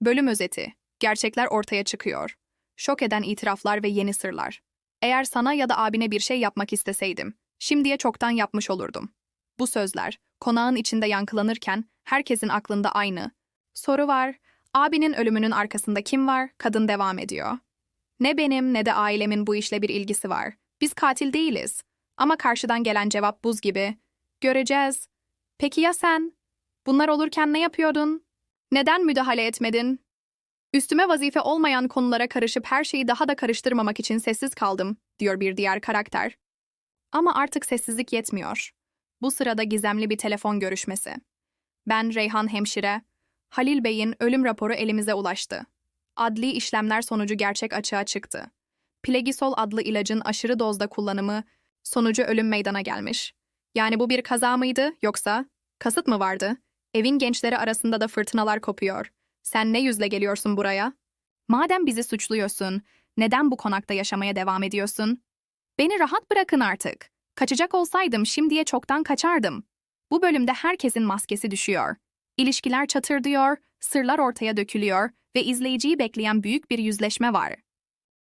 Bölüm özeti. Gerçekler ortaya çıkıyor. Şok eden itiraflar ve yeni sırlar. Eğer sana ya da abine bir şey yapmak isteseydim, şimdiye çoktan yapmış olurdum. Bu sözler, konağın içinde yankılanırken herkesin aklında aynı. Soru var, abinin ölümünün arkasında kim var? Kadın devam ediyor. Ne benim ne de ailemin bu işle bir ilgisi var. Biz katil değiliz. Ama karşıdan gelen cevap buz gibi. Göreceğiz. Peki ya sen? Bunlar olurken ne yapıyordun? Neden müdahale etmedin? Üstüme vazife olmayan konulara karışıp her şeyi daha da karıştırmamak için sessiz kaldım, diyor bir diğer karakter. Ama artık sessizlik yetmiyor. Bu sırada gizemli bir telefon görüşmesi. Ben Reyhan hemşire. Halil Bey'in ölüm raporu elimize ulaştı. Adli işlemler sonucu gerçek açığa çıktı. Plegisol adlı ilacın aşırı dozda kullanımı sonucu ölüm meydana gelmiş. Yani bu bir kaza mıydı yoksa kasıt mı vardı? Evin gençleri arasında da fırtınalar kopuyor. Sen ne yüzle geliyorsun buraya? Madem bizi suçluyorsun, neden bu konakta yaşamaya devam ediyorsun? Beni rahat bırakın artık. Kaçacak olsaydım şimdiye çoktan kaçardım. Bu bölümde herkesin maskesi düşüyor. İlişkiler çatırdıyor, sırlar ortaya dökülüyor ve izleyiciyi bekleyen büyük bir yüzleşme var.